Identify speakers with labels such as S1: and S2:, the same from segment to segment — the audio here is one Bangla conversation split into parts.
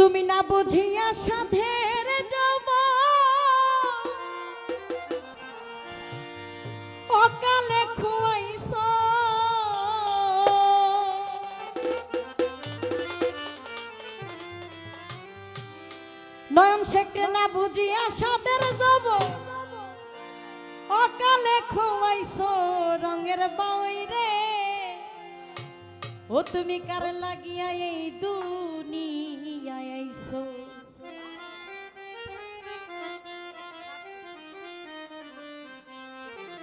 S1: তুমি না বুঝিয়া সাধের যাব অকালে খুয়াইছ। নয়ন শেখে না বুঝিয়া সাধের যাব অকালে খুয়াইছ রঙের বইরে। ও তুমি কার লাগিয়া এই দুনিয়ায় আইছো?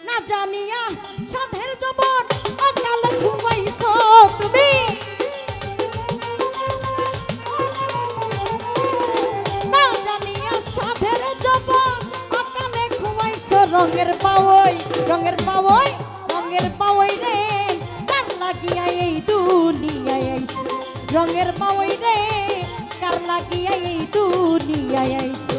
S1: না জানিয়া সাধের জবন অকাল ঘুমাইছো তুমি। না জানিয়া সাধের জবন অকালে ঘুমাইছো রঙের পাওই রঙের পাওই রঙের পাওই রে কার লাগিয়া এই দুনিয়ায় আইছো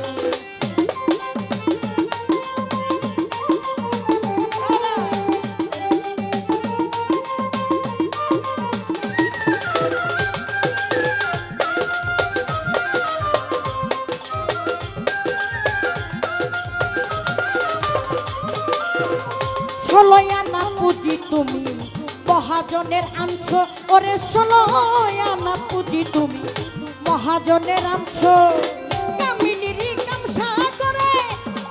S1: ষোলোয়া না পুঁজি তুমি মহাজনের আনছ। ওরে ষোলোয়া না পুঁজি তুমি। মহাজনের আনছ। কামিনীর কামসা করে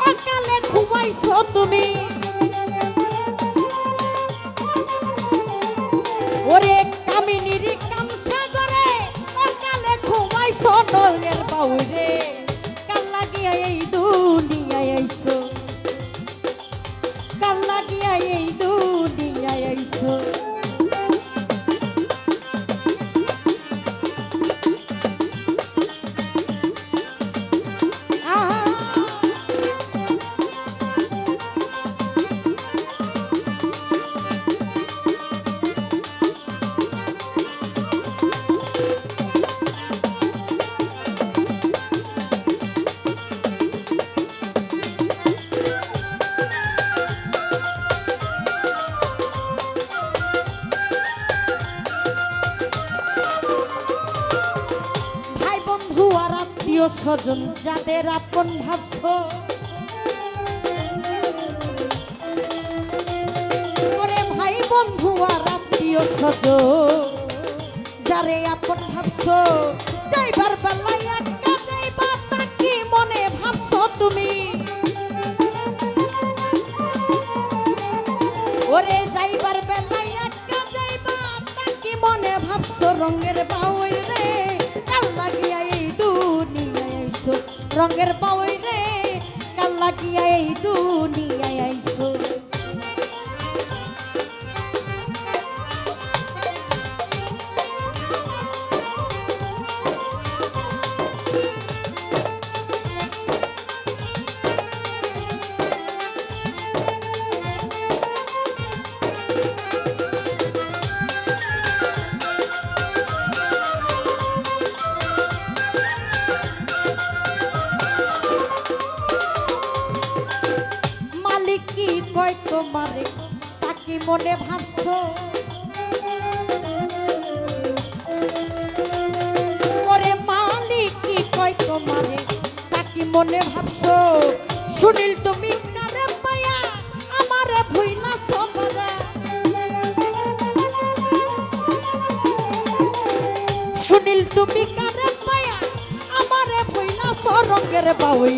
S1: অকালে ঘুমাইছ তুমি। ওরে কামিনীর কামসা করে অকালে ঘুমাইছ নলের বাউরে। কাল আত্মীয় স্বজন, যাদের আপন ভাবছ, ওরে ভাই বন্ধু আর আত্মীয় স্বজন, যারে আপন ভাবছ, যাইবার বেলায় কি মনে তুমি। ওরে কি মনে ভাবছ রঙের বাউই রঙের বাউই রে কাল লাগিয়া এই দুনিয়ায় কয় তোমারে তাকে মনে ভাবছ? কি মনে ভাবছ? সুনীল, তুমি আমারে ভুইলা সুনীল, তুমি কারে পায়া? আমারে ভুইলা রঙের বাউই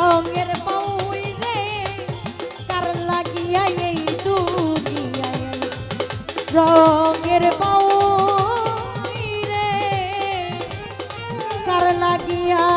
S1: রঙের বউই রে কার লাগিয়া এই দুনিয়া রঙের বউই রে কার লাগিয়া